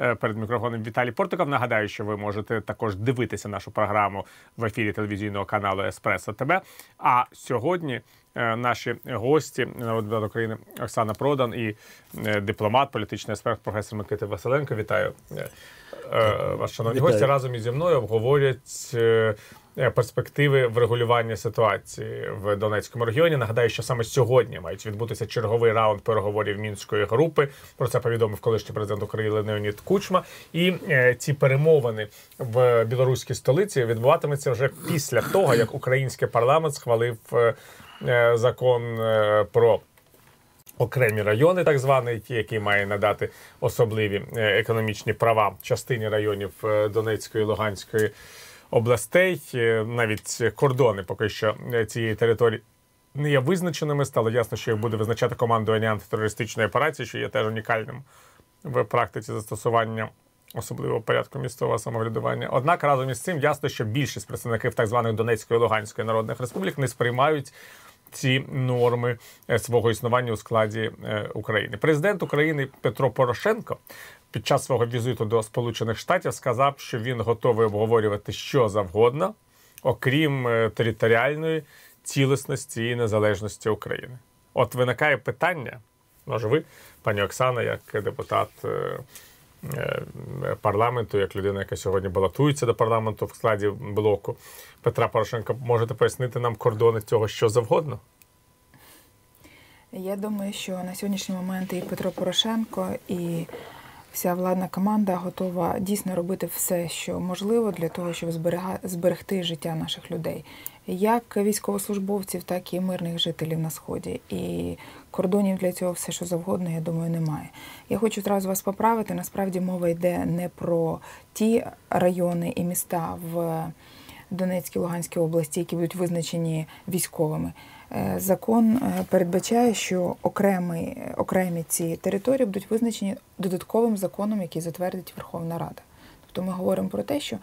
е, перед мікрофоном Віталій Портиков. Нагадаю, що ви можете також дивитися нашу програму в ефірі телевізійного каналу Еспресо ТБ. А сьогодні е, наші гості народний депутат України Оксана Продан і е, дипломат, політичний експерт, професор Микита Василенко. Вітаю е, е, шановні гості. Разом із зі мною обговорять. е, е, Перспективи врегулювання ситуації в Донецькому регіоні. Нагадаю, що саме сьогодні мають відбутися черговий раунд переговорів мінської групи. Про це повідомив колишній президент України Леонід Кучма. І ці перемовини в білоруській столиці відбуватимуться вже після того, як український парламент схвалив закон про. Окремі райони, так званий, який має надати особливі е, економічні права частині районів е, Донецької, Луганської областей. Е, Навіть кордони поки що цієї території не є визначеними. Стало ясно, що їх буде визначати командування антитерористичної операції, що є теж унікальним в практиці застосування особливого порядку місцевого самоврядування. Однак разом із цим ясно, що більшість представників так званої Донецької і Луганської народних республік не сприймають ці норми е, свого існування у складі е, України. Президент України Петро Порошенко під час свого візиту до Сполучених Штатів сказав, що він готовий обговорювати що завгодно, окрім е, територіальної цілісності і незалежності України. От виникає питання, може ви, пані Оксана, як депутат. Е, Парламенту, як людина, яка сьогодні балотується до парламенту в складі блоку Петра Порошенка, можете пояснити нам кордони цього що завгодно? Я думаю, що на сьогоднішній момент і Петро Порошенко, і вся владна команда готова дійсно робити все, що можливо для того, щоб зберегти життя наших людей, як військовослужбовців, так і мирних жителів на сході. І кордонів для цього все, що завгодно, я думаю, немає. Я хочу зразу вас поправити. Насправді мова йде не про ті райони і міста в Донецькій Луганській області, які будуть визначені військовими. Е, Закон е, передбачає, що окремі, окремі ці території будуть визначені додатковим законом, який затвердить Верховна Рада. Тобто ми говоримо про те, що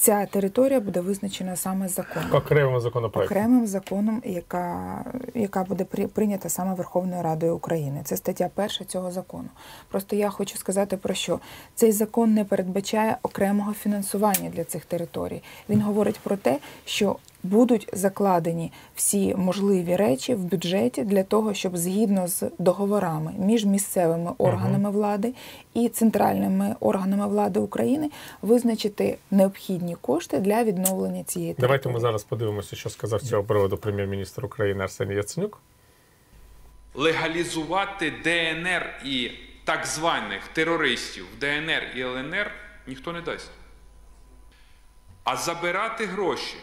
ця територія буде визначена саме законом. Окремим законопроектом. Окремим законом, яка, яка буде при- прийнята саме Верховною Радою України. Це стаття перша цього закону. Просто я хочу сказати про що цей закон не передбачає окремого фінансування для цих територій. Він говорить про те, що будуть закладені всі можливі речі в бюджеті для того, щоб згідно з договорами між місцевими органами влади і центральними органами влади України визначити необхідні кошти для відновлення цієї території. Давайте ми зараз подивимося, що сказав цього приводу прем'єр-міністр України Арсеній Яценюк. легалізувати ДНР і так званих терористів в ДНР і ЛНР ніхто не дасть. А забирати гроші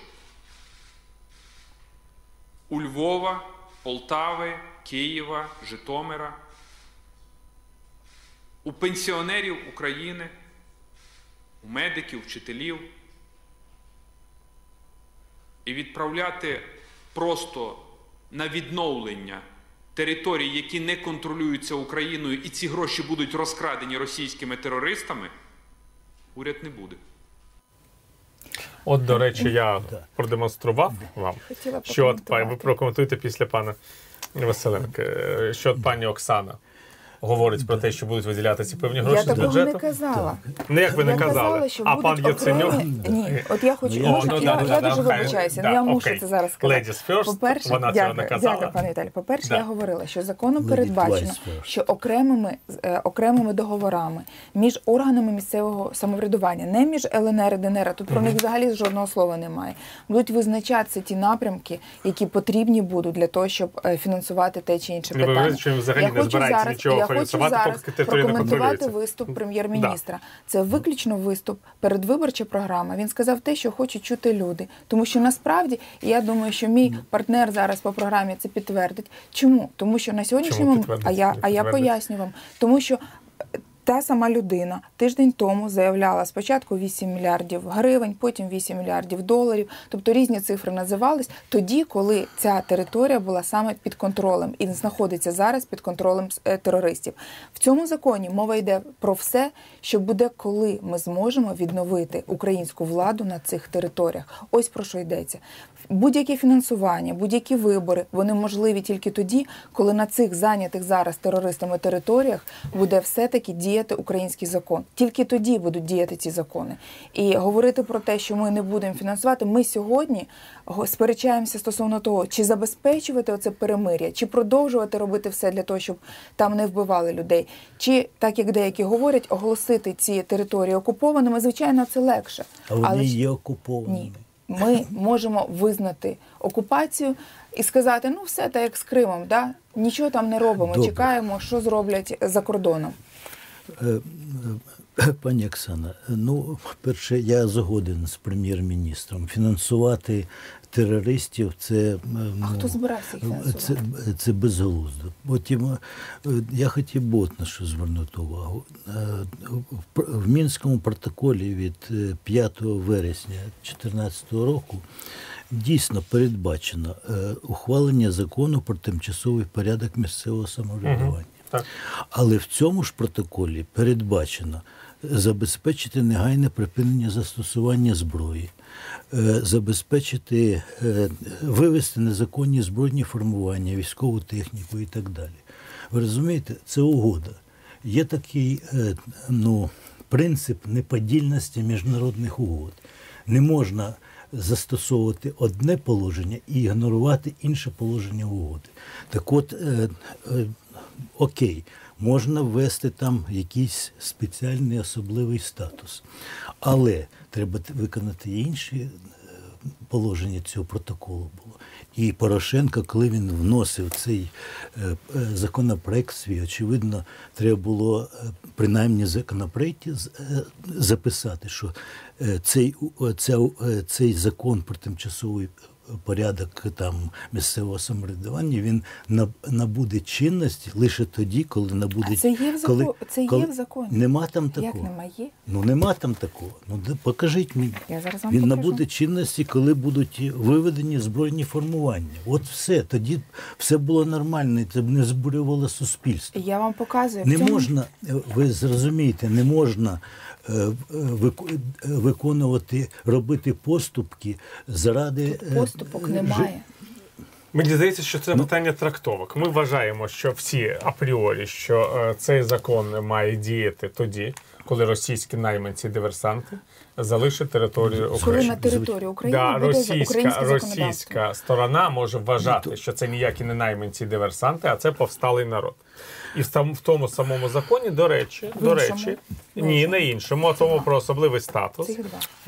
у Львова, Полтави, Києва, Житомира, у пенсіонерів України, у медиків, вчителів і відправляти просто на відновлення територій, які не контролюються Україною, і ці гроші будуть розкрадені російськими терористами, уряд не буде. От, до речі, я продемонстрував вам, Хотіла що от пані, ви прокоментуєте після пана Василенка, е, що от пані Оксана говорить про те, що будуть виділяти ці певні гроші Я з такого бюджету. не казала. Не як ви не я казали, казала, що а будуть пан Яценюк. окремі... Ні, от я хочу, Ну, я, я- можу- ну, я, да, я да, дуже да, вибачаюся, да, ну, я мушу це зараз сказати. Ladies first, По-перше, вона цього не казала. дякую, пане Віталій. По-перше, Да. я говорила, що законом Lady передбачено, що окремими, е, окремими договорами між органами місцевого самоврядування, не між ЛНР і ДНР, тут про них взагалі жодного слова немає, будуть визначатися ті напрямки, які потрібні будуть для того, щоб е, фінансувати те чи інше Ну, ви питання. що взагалі я не хочу збирається зараз, нічого я хочу зараз прокоментувати виступ прем'єр-міністра. Це виключно виступ, передвиборча програма. Він сказав те, що хочуть чути люди. Тому що насправді, я думаю, що мій партнер зараз по програмі це підтвердить. Чому? Тому що на підтвердить? а я, а я поясню вам, тому що. Та сама людина тиждень тому заявляла спочатку 8 мільярдів гривень, потім 8 мільярдів доларів. Тобто різні цифри називались тоді, коли ця територія була саме під контролем і знаходиться зараз під контролем е, терористів. В цьому законі мова йде про все, що буде, коли ми зможемо відновити українську владу на цих територіях. Ось про що йдеться. Будь-яке фінансування, будь-які вибори вони можливі тільки тоді, коли на цих зайнятих зараз терористами територіях буде все таки діяти діяти український закон. Тільки тоді будуть діяти ці закони. І говорити про те, що ми не будемо фінансувати. Ми сьогодні сперечаємося стосовно того, чи забезпечувати оце перемир'я, чи продовжувати робити все для того, щоб там не вбивали людей, чи так як деякі говорять, оголосити ці території окупованими. Звичайно, це легше. А вони Але є окупованими. ні. Ми можемо визнати окупацію і сказати, ну все так як з Кримом, да? нічого там не робимо, Добре. чекаємо, що зроблять за кордоном. Е, е, Пані Оксана, ну, перше, я згоден з прем'єр-міністром. Фінансувати терористів це. е, А хто збирався їх? Це, це безглуздо. Потім е, я хотів би от на що звернути увагу. В, Мінському протоколі від е, 5 вересня 2014 року дійсно передбачено е, ухвалення закону про тимчасовий порядок місцевого самоврядування. Так. Але в цьому ж протоколі передбачено забезпечити негайне припинення застосування зброї, е, забезпечити е, вивести незаконні збройні формування, військову техніку і так далі. Ви розумієте, це угода. Є такий е, ну, принцип неподільності міжнародних угод. Не можна застосовувати одне положення і ігнорувати інше положення угоди. Так от, окей, можна ввести там якийсь спеціальний особливий статус, але треба виконати інші е, положення цього протоколу було. І Порошенко, коли він вносив цей е, е, законопроект свій, очевидно, треба було принаймні в законопроекті записати, що цей, ця, цей закон про тимчасовий порядок там місцевого самоврядування він наб- набуде чинності лише тоді, коли набуде А це є в коли, це є в законі? Нема там Як такого. немає? Ну нема там такого. Ну де- покажіть мені. Я зараз вам Він покажу. набуде чинності, коли будуть виведені збройні формування. От все. Тоді все було нормально, і це б не збурювало суспільство. Я вам показую. Не цьому- можна, е, ви зрозумієте, не можна е, е, вик- виконувати, робити поступки заради Поступок немає. Мені здається, що Ну. це питання трактовок. Ми вважаємо, що всі апріорі, що е, цей закон має діяти тоді, коли російські найманці диверсанти залишать територію Коли на території України Да, буде російська, російська сторона може вважати, що це ніякі не найманці диверсанти, а це повсталий народ. І в, там, в тому самому законі, до речі, В до речі, ні, іншому? не іншому, а тому про особливий статус.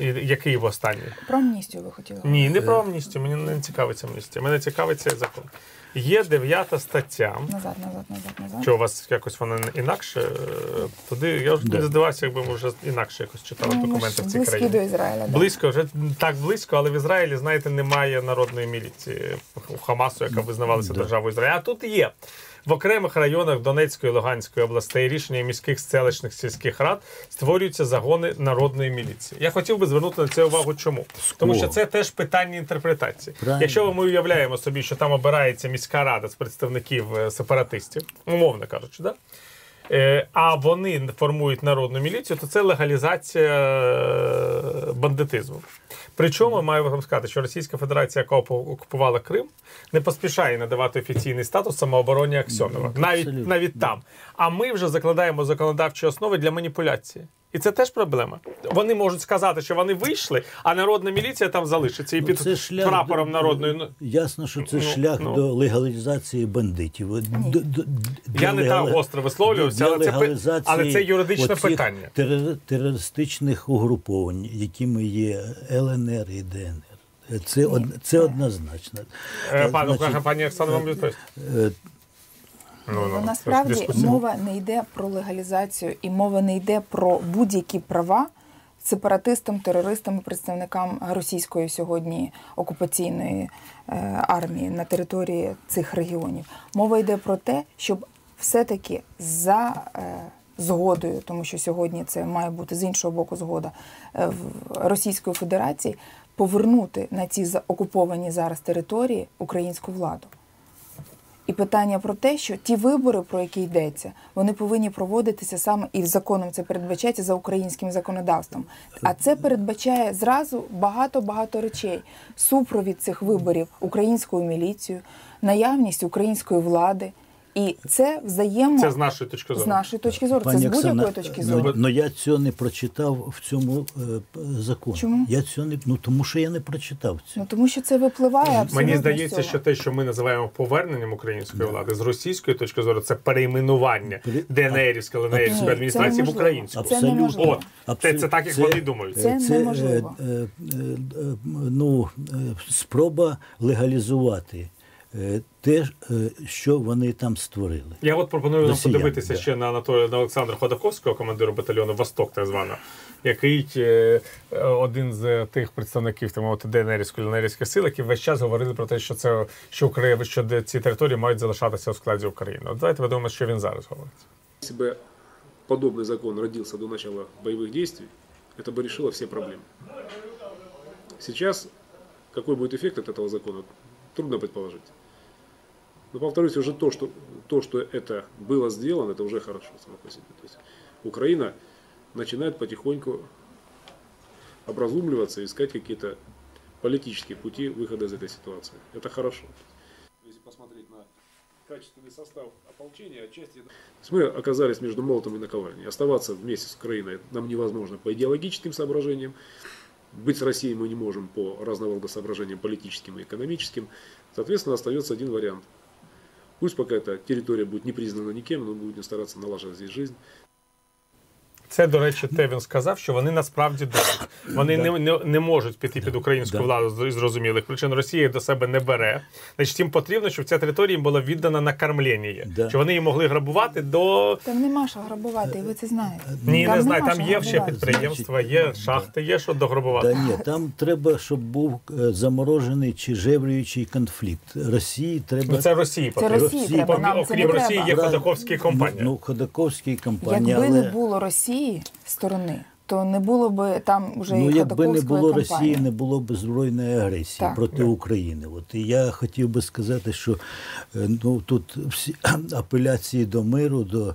І, який в останній? Про амністію ви хотіли. Ні, не про амністію. Мені не цікавиться амністія. Мене цікавить цей закон. Є дев'ята стаття. Назад, назад, назад, назад. Що у вас якось вона інакше? Туди я вже не здивався, якби ми вже інакше якось читали Ну, документи в цій країні. до Ізраїля. да. Близько, вже так близько, але в Ізраїлі, знаєте, немає народної міліції у Хамасу, яка визнавалася державою Ізраїля. А тут є. В окремих районах Донецької і Луганської областей рішення міських селищних сільських рад створюються загони народної міліції. Я хотів би звернути на це увагу. Чому? Тому що це теж питання інтерпретації. Правильно. Якщо ми уявляємо собі, що там обирається міська рада з представників е, сепаратистів, умовно кажучи, да? Е, а вони формують народну міліцію, то це легалізація е, бандитизму. Причому маю вам сказати, що Російська Федерація, яка окупувала Крим, не поспішає надавати офіційний статус самообороні Аксьонова, навіть навіть там. А ми вже закладаємо законодавчі основи для маніпуляції. І це теж проблема. Вони можуть сказати, що вони вийшли, а народна міліція там залишиться і Ну, під це шлях прапором до- народної. ну, Ясно, що це Ну, шлях ну. до легалізації бандитів. Д- д- для Я не так гостро висловлювався, але це легалізації але це юридичне питання. терор- терористичних угруповань, якими є ЛНР і ДНР. Це, од, це однозначно. Е, Е, Пане, значить, пані Оксана, вам відповість. Ну, Ну, насправді мова не йде про легалізацію і мова не йде про будь-які права сепаратистам, терористам і представникам російської сьогодні окупаційної е, армії на території цих регіонів. Мова йде про те, щоб все-таки за е, згодою, тому що сьогодні це має бути з іншого боку згода е, в Російської Федерації, повернути на ці окуповані зараз території українську владу. І питання про те, що ті вибори, про які йдеться, вони повинні проводитися саме і законом це передбачається за українським законодавством. А це передбачає зразу багато-багато речей: супровід цих виборів українською міліцією, наявність української влади І це взаємо Це з нашої точки зору. з нашої точки зору. Це Пані з будь-якої точки ну, зору. Ну я цього не прочитав в цьому е, законі. Чому? Я цього не ну тому, що я не прочитав цього. Ну тому що це випливає абсолютно Мені здається, цього. що те, що ми називаємо поверненням української влади з російської точки зору, це перейменування Пере- ДНРівської ЛНРівської адміністрації в українську. Це неможливо. От це, це так, як Це- вони думають. Це неможливо. е, е, е, ну, е, спроба легалізувати е, те, е, що вони там створили. Я от пропоную нам Росіяни, подивитися да. ще на Анатолія на Олександра Ходаковського, командира батальйону Восток, так звано, який е, е, один з тих представників так мовити ДНРівської ЛНРівських сил, які весь час говорили про те, що це що Україна, що де ці території мають залишатися у складі України. От давайте подивимося, що він зараз говорить. Если бы подобный закон родился до начала боевых действий, это бы решило все проблемы. Сейчас какой будет эффект от этого закона, трудно предположить. Но повторюсь, уже то, что, то, что это было сделано, это уже хорошо само по себе. То есть Украина начинает потихоньку образумливаться, искать какие-то политические пути выхода из этой ситуации. Это хорошо. Если посмотреть на качественный состав ополчения, отчасти... То есть мы оказались между молотом и наковальней. Оставаться вместе с Украиной нам невозможно по идеологическим соображениям. Быть с Россией мы не можем по разного соображениям политическим и экономическим. Соответственно, остается один вариант. Пусть пока эта территория будет не признана никем, но мы будем стараться налаживать здесь жизнь. Це, до речі, те він сказав, що вони насправді думають. Вони не, не, не можуть піти під українську владу з зрозумілих причин. Росія їх до себе не бере. Значить, їм потрібно, щоб ця територія їм була віддана на кормлення. Да. Щоб вони її могли грабувати до. Там нема що грабувати, і ви це знаєте. Ні, не знаю. Там є ще підприємства, є шахти, є що дограбувати. Та ні, там треба, щоб був е, заморожений чи жеврюючий конфлікт. Росії треба Ну, це Росії Це потрібно. Росії треба, Окрім Росії є. Ходаковські компанії. Ну, Ходаковській компанії, Якби не було Росії сторони, то не було б там вже ну, якби не було компанії. Росії, не було б збройної агресії Так. проти України. От і я хотів би сказати, що е, ну тут всі апеляції до миру, до е,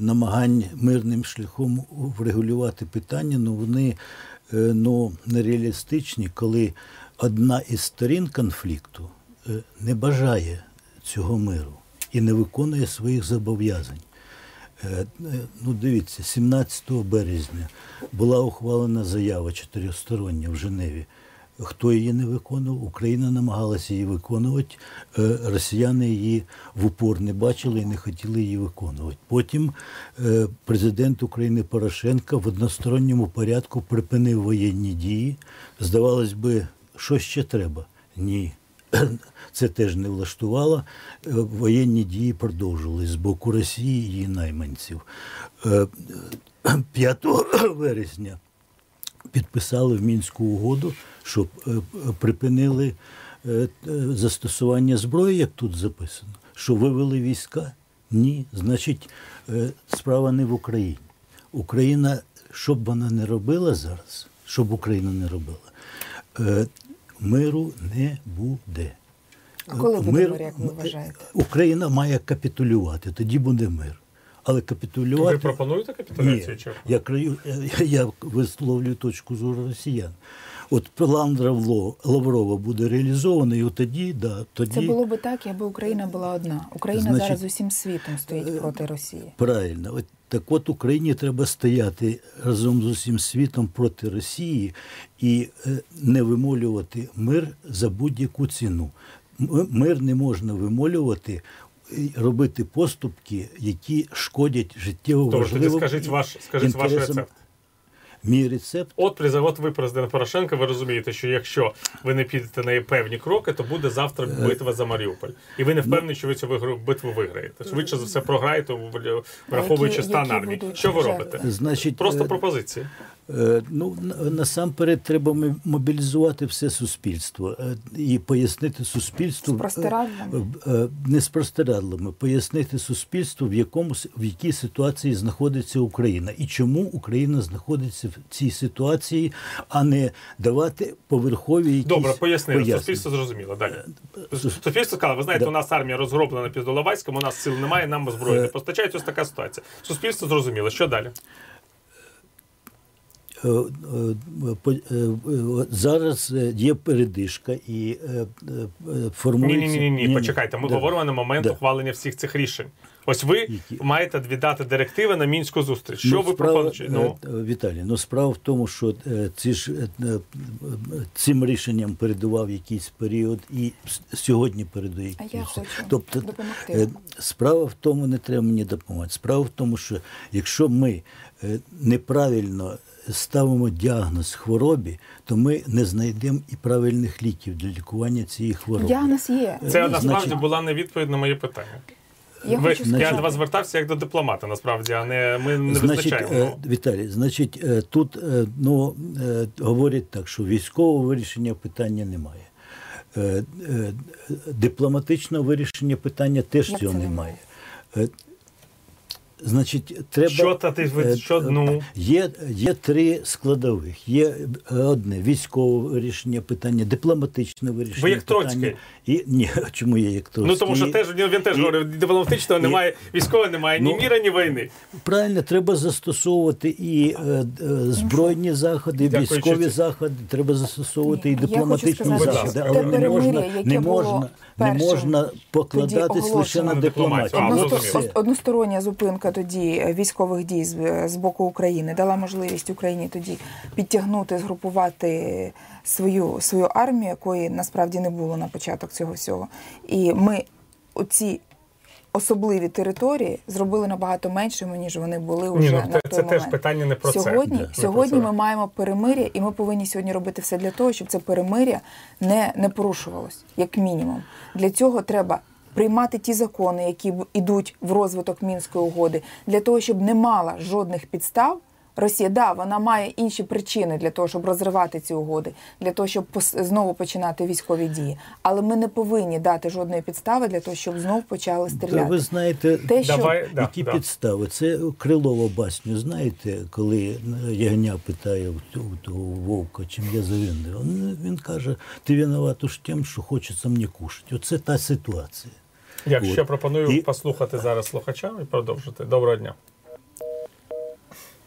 намагань мирним шляхом врегулювати питання, ну вони е, ну нереалістичні, коли одна із сторін конфлікту не бажає цього миру і не виконує своїх зобов'язань. Е, е, Ну, дивіться, 17 березня була ухвалена заява чотиристороння в Женеві. Хто її не виконував? Україна намагалася її виконувати. Е, Росіяни її в упор не бачили і не хотіли її виконувати. Потім президент України Порошенко в односторонньому порядку припинив воєнні дії. Здавалось би, що ще треба? Ні. Це теж не влаштувало. Е, Воєнні дії продовжувались з боку Росії і її найманців. Е, 5 вересня підписали в Мінську угоду, щоб е, е, припинили е, е, застосування зброї, як тут записано. Що вивели війська? Ні. Значить, е, справа не в Україні. Україна, що б вона не робила зараз, що б Україна не робила, е, миру не буде. А коли буде Мир- мир, як ви вважаєте? Україна має капітулювати, тоді буде мир. Але капітулювати. Ви пропонуєте капітуляцію? Ні, чи? я, краю, я, я висловлюю точку зору росіян. От план Лаврова буде реалізований, і тоді, да, тоді Це було би так, якби Україна була одна. Україна Значить, зараз усім світом стоїть проти Росії. правильно. От, так от Україні треба стояти разом з усім світом проти Росії і е, не вимолювати мир за будь-яку ціну. Мир не можна вимолювати. і Робити поступки, які шкодять життєво Добре, тоді скажіть ваш, скажіть ваш рецепт. Мій рецепт От при от ви президент Порошенко, ви розумієте, що якщо ви не підете на певні кроки, то буде завтра Е, битва за Маріуполь. І ви не впевнені, що ви цю вигру- битву виграєте. Швидше за все програєте, враховуючи які- стан які армії. Що ви робите? Значить, Просто пропозиція. пропозиції. Е, Ну, насамперед треба мобілізувати все суспільство е, і пояснити суспільству З е, не з простирадлами, пояснити суспільству, в якому в якій ситуації знаходиться Україна і чому Україна знаходиться в цій ситуації, а не давати поверхові якісь Добре, пояснили. пояснення. Суспільство зрозуміло. Далі. Суспільство сказало, ви знаєте, Да. у нас армія розгроблена під Доловайськом, у нас сил немає, нам зброї не постачають. Ось така ситуація. Суспільство зрозуміло. Що далі? Е, е, е, зараз є передишка і Ні, формується... ні, ні, ні. Почекайте. Ми Да. говоримо на момент Да. ухвалення всіх цих рішень. Ось ви Які? маєте віддати директиви на мінську зустріч. Що Ну, ви справа, пропонуєте? Ну, Віталій, ну справа в тому, що ці ж цим рішенням передував якийсь період і сьогодні передає А я якийсь. хочу Тобто допомогти справа в тому, не треба мені допомагати. Справа в тому, що якщо ми неправильно ставимо діагноз хворобі, то ми не знайдемо і правильних ліків для лікування цієї хвороби. Діагноз є. це значить- насправді була не відповідь на моє питання. Я ви, хочу я до вас звертався як до дипломата, насправді, а не ми не Значить, визначаємо. е, Віталій, значить, е, тут е, ну, е, говорять так, що військового вирішення питання немає. Е, е, Дипломатичного вирішення питання теж Як цього немає. Значить, треба Що та ти е, що, ну? є, є три складових. Є е, одне військове вирішення питання, дипломатичне вирішення Ви як питання. Троцький. І ні, чому я як Троцький? Ну тому що І- теж він теж і- говорив, дипломатичного немає, військового немає, ні Ну, міра, ні війни. Правильно, треба застосовувати і е, е, збройні заходи, і військові Чеці. заходи, треба застосовувати Ні, і дипломатичні сказати, заходи, але не можна, не можна, не можна покладатись лише на дипломатію. Ос- Одностороння зупинка тоді е, військових дій з, з боку України дала можливість Україні тоді підтягнути, згрупувати свою, свою армію, якої насправді не було на початок цього всього. І ми оці особливі території зробили набагато меншими, ніж вони були вже Ні, ну на це, той це теж питання не про. Сьогодні, про сьогодні ми маємо перемир'я, і ми повинні сьогодні робити все для того, щоб це перемир'я не, не порушувалось, як мінімум. Для цього треба приймати ті закони, які б- ідуть в розвиток мінської угоди, для того, щоб не мала жодних підстав. Росія, да, вона має інші причини для того, щоб розривати ці угоди, для того, щоб знову починати військові дії. Але ми не повинні дати жодної підстави для того, щоб знов почали Та стріляти. ви знаєте, Те, що Давай, да, які да. підстави? Це Крилова басню, знаєте, коли Ягня питає у того- вовка, чим я завинний. Він, він каже, ти винуват уж тим, що хочеться мені кушати. Оце та ситуація. Якщо От. пропоную І- послухати зараз слухача і продовжити. Доброго дня.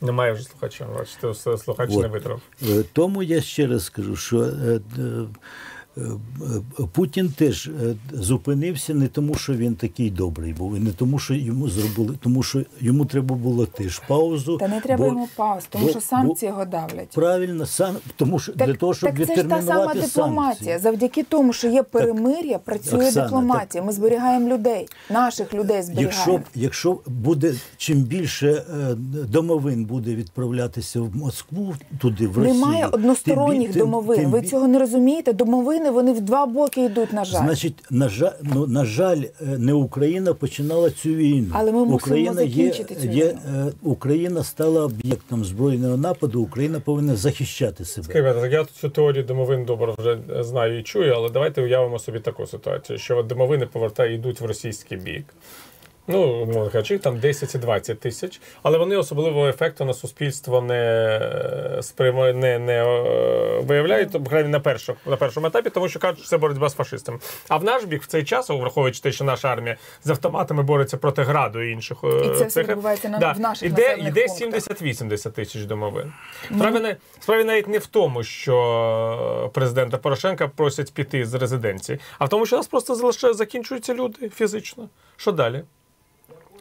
Немає вже слухача. Бачите, слухач От. не витримав. Е, Тому я ще раз скажу, що е, е, Путін теж е, зупинився не тому, що він такий добрий був, і не тому, що йому зробили, тому що йому треба було теж паузу. Та не треба бо- йому пауз, тому бо- що санкції його давлять. Правильно, сам тому що для того, щоб так це ж та сама дипломатія. санкції. Завдяки тому, що є перемир'я, працює Оксана, дипломатія. Ми зберігаємо людей, наших людей зберігаємо. Якщо, якщо буде чим більше е, домовин буде відправлятися в Москву, туди в Росію, Немає односторонніх тим- домовин. тим Ви цього не розумієте? Домовини вони в два боки йдуть, на жаль. Значить, на жаль, ну на жаль, е, не Україна починала цю війну. Але ми мусимо Україна закінчити цю є, війну. е, Україна стала об'єктом збройного нападу. Україна повинна захищати себе. Скажіть, я цю теорію домовин добре вже знаю і чую, але давайте уявимо собі таку ситуацію, що от домовини повертають йдуть в російський бік. Ну, мовно кажучи, там 10 і 20 тисяч, але вони особливого ефекту на суспільство не, е, сприйма... не, не е, виявляють, крайній на, першому, на першому етапі, тому що кажуть, що це боротьба з фашистами. А в наш бік в цей час, враховуючи те, що наша армія з автоматами бореться проти граду і інших е, І це все цих- відбувається на- в наших іде, іде 70-80 тисяч домовин. Справа, не, справа навіть не в тому, що президента Порошенка просять піти з резиденції, а в тому, що нас просто залишає, закінчуються люди фізично. Що далі?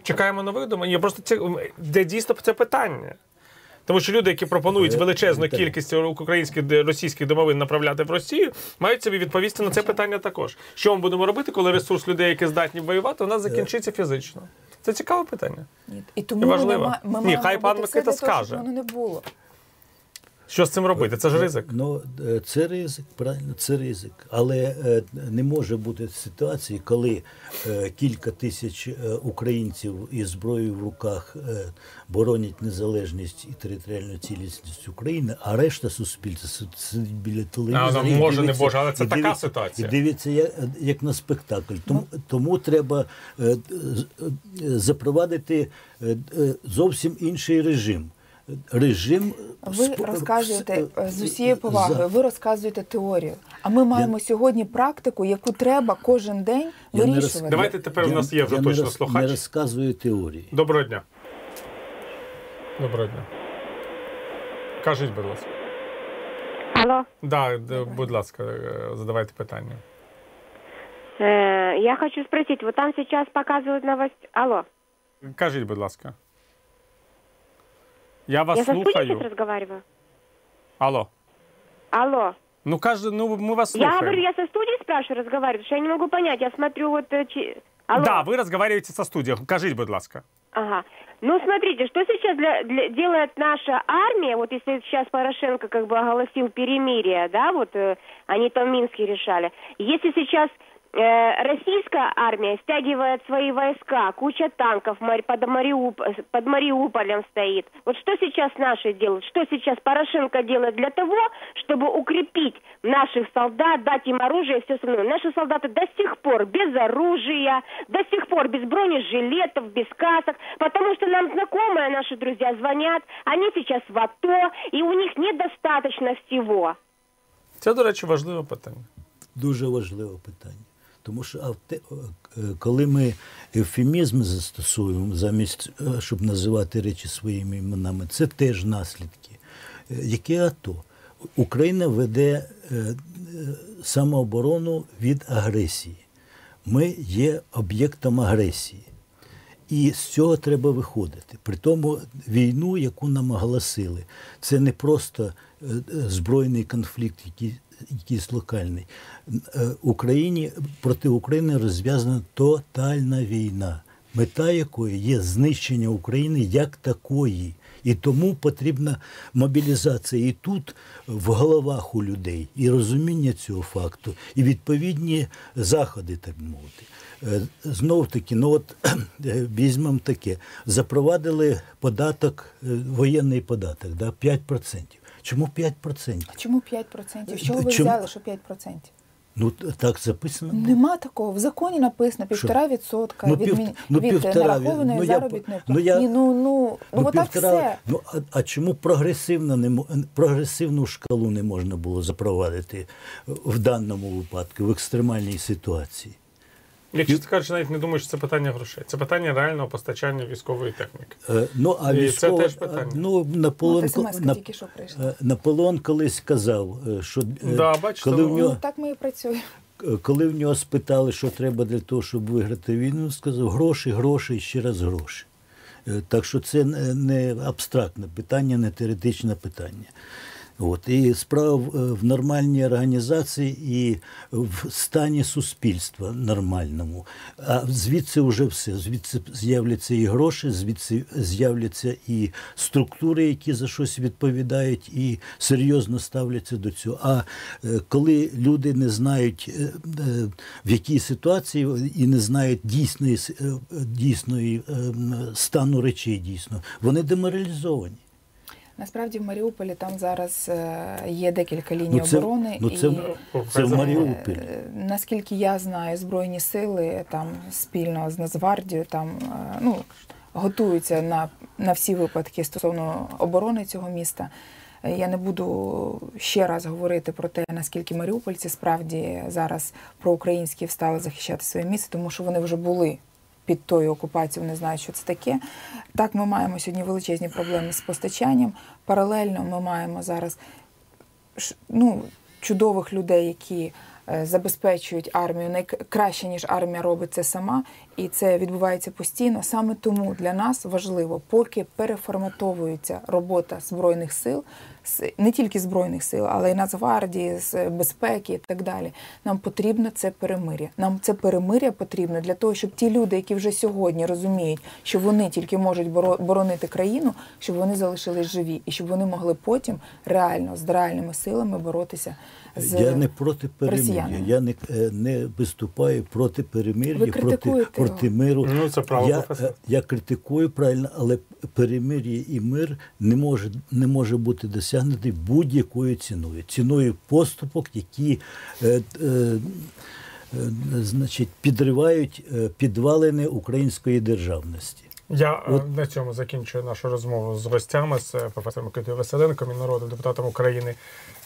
Чекаємо нових домовин? Ні, просто це де дійсно це питання. Тому що люди, які пропонують Е, величезну кількість українських російських домовин направляти в Росію, мають собі відповісти на це питання також. Що ми будемо робити, коли ресурс людей, які здатні воювати, у нас закінчиться фізично? Це цікаве питання. Ні. І тому Це важливо. ми Ні, хай пан Микита скаже. того, скаже. Воно не було. Що з цим робити? Це ж ризик. Ну, е, це ризик, правильно, це ризик. Але е, не може бути ситуації, коли е, кілька тисяч українців із зброєю в руках боронять незалежність і територіальну цілісність України, а решта суспільства сидить біля телевізора. А, ну, і може, не Боже, але це така дивиться- ситуація. І дивиться як, як на спектакль. Тому, тому треба з- запровадити зовсім інший режим. Режим Ви спо- розказуєте е, з усією за- повагою, ви розказуєте теорію. А ми маємо сьогодні практику, яку треба кожен день Я не роз- вирішувати. Давайте тепер у нас є вже я точно роз- слухач. Не розказую теорії. Доброго дня. Доброго дня. Кажіть, будь ласка. Алло. Да, будь ласка, е, задавайте питання. Э, я хочу спросить, вот там сейчас показывают новость. Алло. Кажіть, будь ласка. Я вас я со студией сейчас слухаю. разговариваю? Алло. Алло. Ну каже, ну ми вас Я слухаємо. говорю, я со студией спрашиваю, разговариваю, потому что я не могу понять. Я смотрю вот... э, чи- Алло. Да, ви розмовляєте со студією. Кажіть, будь ласка. Ага. Ну, смотрите, что сейчас для, для- делает наша армия, вот если сейчас Порошенко как бы оголосил перемирие, да, вот э, они там в Минске решали. Если сейчас э, российская армия стягивает свои войска, куча танков под, Мариуп- под Мариуполем стоит. Вот что сейчас наши делают? Что сейчас Порошенко делает для того, чтобы укрепить наших солдат, дать им оружие и все остальное? Наши солдаты до сих пор без оружия, до сих пор без бронежилетов, без касок, потому что нам знакомые наши друзья звонят, они сейчас в АТО, и у них недостаточно всего. Це, до речі, важливе питання. Дуже важливе питання. Тому що е, коли ми ефемізм застосуємо, замість е, щоб називати речі своїми іменами, це теж наслідки. Е, Яке АТО? Україна веде е, е, самооборону від агресії. Ми є об'єктом агресії. І з цього треба виходити. При тому війну, яку нам оголосили, це не просто е, е, збройний конфлікт, який, якийсь локальний. Е, Україні проти України розв'язана тотальна війна, мета якої є знищення України як такої. І тому потрібна мобілізація і тут в головах у людей, і розуміння цього факту, і відповідні заходи, так мовити. Е, Знов таки, ну от е, візьмемо таке: запровадили податок, воєнний податок, да, 5%. Чому 5%? А чому 5%? З чого ви Чому? взяли, що 5%? Ну так записано. Нема такого. В законі написано півтора відсотка Ну, від, пів- ну, від півтора, нарахованої ну, я- заробітної ну, я- Ні, ну, ну, ну, отак все. Ну, а, а чому прогресивно не прогресивну шкалу не можна було запровадити в даному випадку, в екстремальній ситуації? Я чесно кажучи, навіть не думаю, що це питання грошей. Це питання реального постачання військової техніки. Е, Ну, а І це теж питання. ну, Наполеон, От смс-ка на- тільки що прийшла. е, Наполеон колись казав, е, що е, Да, бачите, коли, ну, в Ну, нього, так ми і працюємо. коли в нього спитали, що треба для того, щоб виграти війну, він сказав гроші, гроші і ще раз гроші. Е, Так що це не абстрактне питання, не теоретичне питання. От. І справа в, нормальній організації і в стані суспільства нормальному. А звідси вже все. Звідси з'являться і гроші, звідси з'являться і структури, які за щось відповідають, і серйозно ставляться до цього. А е, коли люди не знають, е, е, в якій ситуації і не знають дійсної, дійсної е, стану речей, дійсно, вони деморалізовані. Насправді в Маріуполі там зараз е, є декілька ліній Ну, це- оборони. ну, це- і, Це в Маріуполі. е, наскільки я знаю, Збройні сили там спільно з Нацгвардією там е, ну, готуються на, на всі випадки стосовно оборони цього міста. Я не буду ще раз говорити про те, наскільки маріупольці справді зараз проукраїнські встали захищати своє місце, тому що вони вже були під тою окупацією, вони знають, що це таке. Так, ми маємо сьогодні величезні проблеми з постачанням. Паралельно ми маємо зараз ну, чудових людей, які е, забезпечують армію найк- краще, ніж армія робить це сама, і це відбувається постійно. Саме тому для нас важливо, поки переформатовується робота збройних сил, не тільки збройних сил, але й Нацгвардії, з безпеки і так далі. Нам потрібно це перемир'я. Нам це перемир'я потрібно для того, щоб ті люди, які вже сьогодні розуміють, що вони тільки можуть боро- боронити країну, щоб вони залишились живі, і щоб вони могли потім реально з реальними силами боротися з Я не проти перемир'я, я не, е, не виступаю проти перемир'я, проти, проти миру. Ну, це право я, е, я критикую правильно, але перемир'я і мир не може, не може бути досягнутий будь-якою ціною. Ціною поступок, які е, е, е, значить, підривають е, підвалини української державності. Я е, на цьому закінчую нашу розмову з гостями з професором Микитою Василенком і народним депутатом України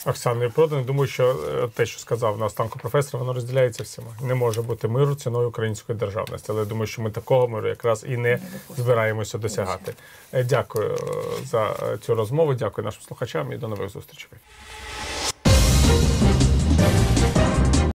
Оксаною Проданою. Думаю, що е, те, що сказав на останку професор, воно розділяється всіма. Не може бути миру ціною української державності. Але я думаю, що ми такого миру якраз і не збираємося досягати. Е, Дякую за цю розмову. Дякую нашим слухачам і до нових зустрічей.